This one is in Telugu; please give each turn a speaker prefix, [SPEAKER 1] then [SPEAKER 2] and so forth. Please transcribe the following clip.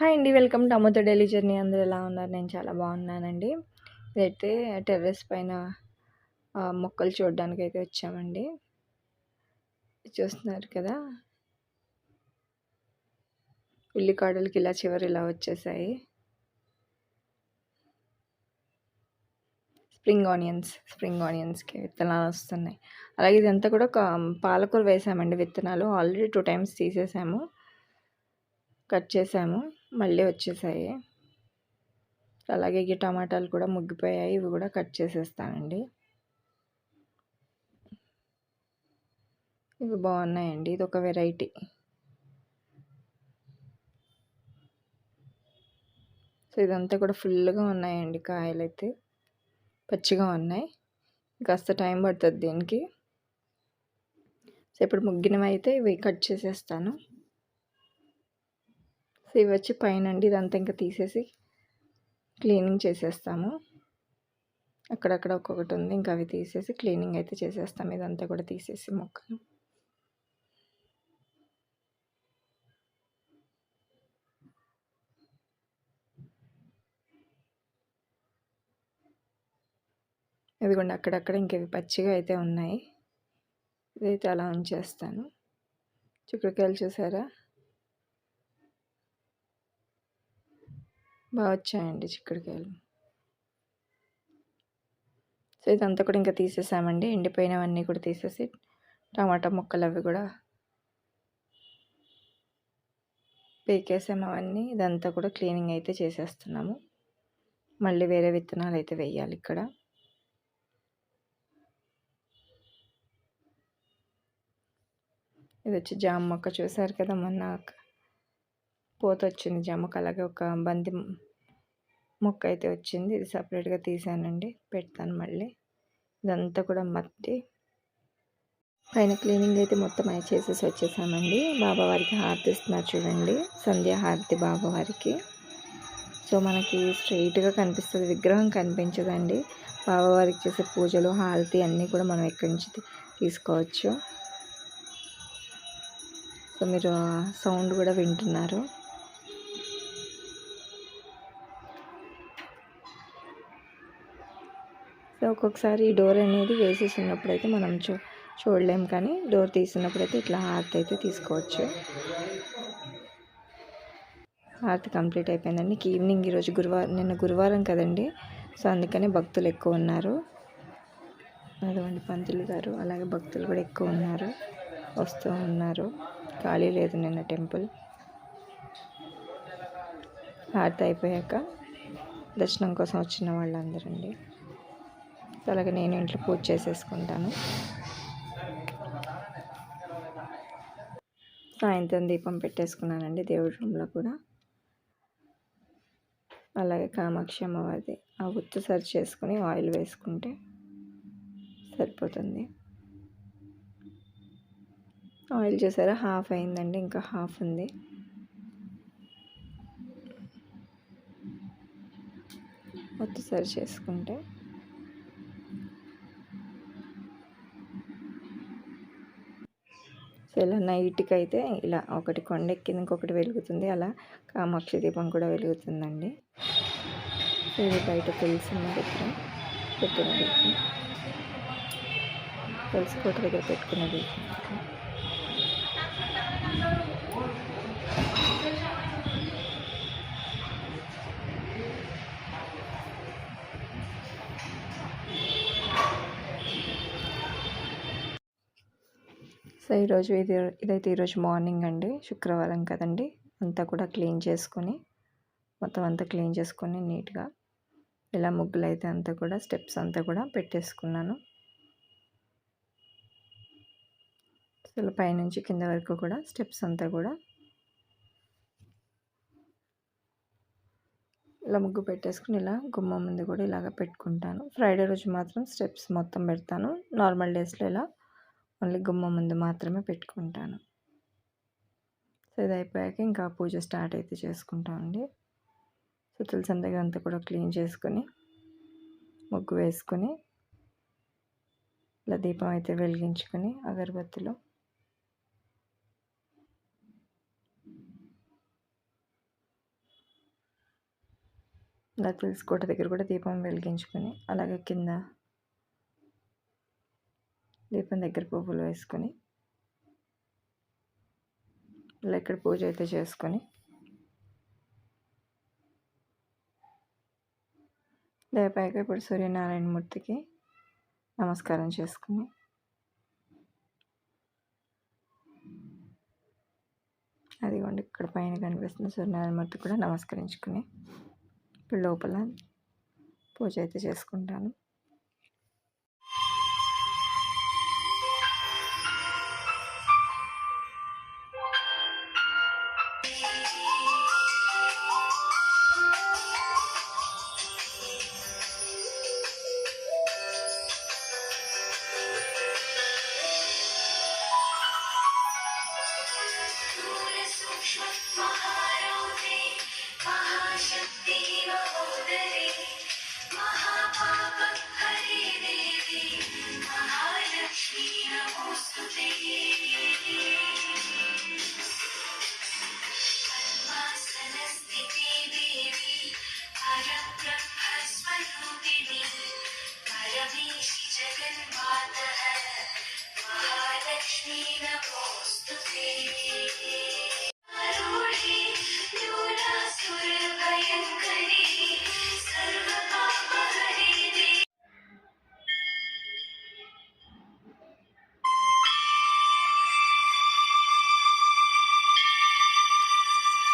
[SPEAKER 1] హాయ్ అండి వెల్కమ్ టు అమ్మతో డైలీ జర్నీ. అందరూ ఎలా ఉన్నారు? నేను చాలా బాగున్నానండి. ఇదైతే టెర్రస్ పైన మొక్కలు చూడడానికి అయితే వచ్చామండి. చూస్తున్నారు కదా? ఉల్లికాడలకి ఇలా చివరి ఇలా వచ్చేసాయి. స్ప్రింగ్ ఆనియన్స్ స్ప్రింగ్ ఆనియన్స్కి విత్తనాలు వస్తున్నాయి. అలాగే ఇదంతా కూడా పాలకూర వేసామండి విత్తనాలు. ఆల్రెడీ టూ టైమ్స్ తీసేసాము. కట్ చేసాము. మళ్ళీ వచ్చేసాయి. అలాగే ఈ టమాటాలు కూడా ముగ్గిపోయాయి. ఇవి కూడా కట్ చేసేస్తానండి. ఇవి బాగున్నాయండి. ఇది ఒక వెరైటీ. సో ఇదంతా కూడా ఫుల్గా ఉన్నాయండి కాయలు అయితే పచ్చిగా ఉన్నాయి. కాస్త టైం పడుతుంది దీనికి. సో ఇప్పుడు ముగ్గినవి అయితే ఇవి కట్ చేసేస్తాను. సో ఇవి వచ్చి పైన అండి ఇదంతా ఇంకా తీసేసి క్లీనింగ్ చేసేస్తాము. అక్కడక్కడ ఒక్కొక్కటి ఉంది. ఇంకా అవి తీసేసి క్లీనింగ్ అయితే చేసేస్తాము ఇదంతా కూడా తీసేసి మొక్కలు. ఇదిగోండి అక్కడక్కడ ఇంకవి పచ్చిగా అయితే ఉన్నాయి. ఇదైతే అలా ఉంచేస్తాను. చిక్కుడుకాయలు చూసారా? బాగా వచ్చాయండి చిక్కుడుకాయలు. సో ఇదంతా కూడా ఇంకా తీసేసామండి. ఎండిపోయినవన్నీ కూడా తీసేసి టమాటా ముక్కలు అవి కూడా పీకేసాము అవన్నీ. ఇదంతా కూడా క్లీనింగ్ అయితే చేసేస్తున్నాము. మళ్ళీ వేరే విత్తనాలు అయితే వేయాలి ఇక్కడ. ఇది వచ్చి జామ మొక్క చూసారు కదా మొన్న పోత వచ్చింది జామకు. అలాగే ఒక బంతి మొక్క అయితే వచ్చింది. ఇది సపరేట్గా తీసానండి. పెడతాను మళ్ళీ. ఇదంతా కూడా మట్టి. పైన క్లీనింగ్ అయితే మొత్తం అయి చేసేసి వచ్చేసామండి. బాబావారికి హారతి ఇస్తున్నారు చూడండి. సంధ్య హారతి బాబావారికి సో మనకి స్ట్రైట్గా కనిపిస్తుంది. విగ్రహం కనిపించదండి. బాబావారికి చేసే పూజలు హారతి అన్నీ కూడా మనం ఎక్కడి నుంచి తీసుకోవచ్చు. సో మీరు సౌండ్ కూడా వింటున్నారు. సో ఒక్కొక్కసారి ఈ డోర్ అనేది వేసేసి ఉన్నప్పుడు అయితే మనం చూ చూడలేం కానీ డోర్ తీసినప్పుడు అయితే ఇట్లా హార్త్ అయితే తీసుకోవచ్చు. హార్త్ కంప్లీట్ అయిపోయిందండి. ఈవినింగ్ ఈరోజు గురువారం నిన్న గురువారం కదండి. సో అందుకనే భక్తులు ఎక్కువ ఉన్నారు. అదిగోండి పంతులు గారు అలాగే భక్తులు కూడా ఎక్కువ ఉన్నారు. వస్తూ ఉన్నారు. ఖాళీ లేదు నిన్న టెంపుల్. హారతి అయిపోయాక దర్శనం కోసం వచ్చిన వాళ్ళందరండి. అలాగే నేను ఇంట్లో పూజ చేసేసుకుంటాను. సాయంత్రం దీపం పెట్టేసుకున్నానండి దేవుడి రూమ్లో కూడా. అలాగే కామాక్షి అమ్మవారిది ఆ ఉత్తు సరి చేసుకుని ఆయిల్ వేసుకుంటే సరిపోతుంది. ఆయిల్ చేసారా? హాఫ్ అయిందండి ఇంకా హాఫ్ ఉంది. ఒత్తు సరి చేసుకుంటే ఇలా నైట్కి అయితే ఇలా ఒకటి కొండ ఎక్కింది ఇంకొకటి వెలుగుతుంది. అలా కామాక్షి దీపం కూడా వెలుగుతుందండి. ఇది బయట తెలిసిన దగ్గర పెట్టిన దీపం. తులసి కోట దగ్గర పెట్టుకున్న దీపం. సో ఈరోజు ఇది ఇదైతే ఈరోజు మార్నింగ్ అండి. శుక్రవారం కదండి. అంతా కూడా క్లీన్ చేసుకొని మొత్తం అంతా క్లీన్ చేసుకొని నీట్గా ఇలా ముగ్గులు అయితే అంతా కూడా స్టెప్స్ అంతా కూడా పెట్టేసుకున్నాను. అసలు పైనుంచి కింద వరకు కూడా స్టెప్స్ అంతా కూడా ఇలా ముగ్గు పెట్టేసుకుని ఇలా గుమ్మ ముందు కూడా ఇలాగ పెట్టుకుంటాను. ఫ్రైడే రోజు మాత్రం స్టెప్స్ మొత్తం పెడతాను. నార్మల్ డేస్లో ఇలా ఓన్లీ గుమ్మ ముందు మాత్రమే పెట్టుకుంటాను. సో ఇది అయిపోయాక ఇంకా పూజ స్టార్ట్ అయితే చేసుకుంటామండి సో తులసం దగ్గర అంతా కూడా క్లీన్ చేసుకొని ముగ్గు వేసుకొని ఇలా దీపం అయితే వెలిగించుకొని అగరబత్తిలో.
[SPEAKER 2] ఇలా తులసి కోట దగ్గర కూడా దీపం వెలిగించుకొని అలాగే కింద దీపం దగ్గర పువ్వులు వేసుకొని ఇలా ఇక్కడ పూజ అయితే చేసుకొని లేపాక ఇప్పుడు సూర్యనారాయణ మూర్తికి నమస్కారం చేసుకుని అదిగోండి ఇక్కడ పైన కనిపిస్తున్న సూర్యనారాయణ మూర్తి కూడా నమస్కరించుకుని ఇప్పుడు లోపల పూజ అయితే చేసుకుంటాను.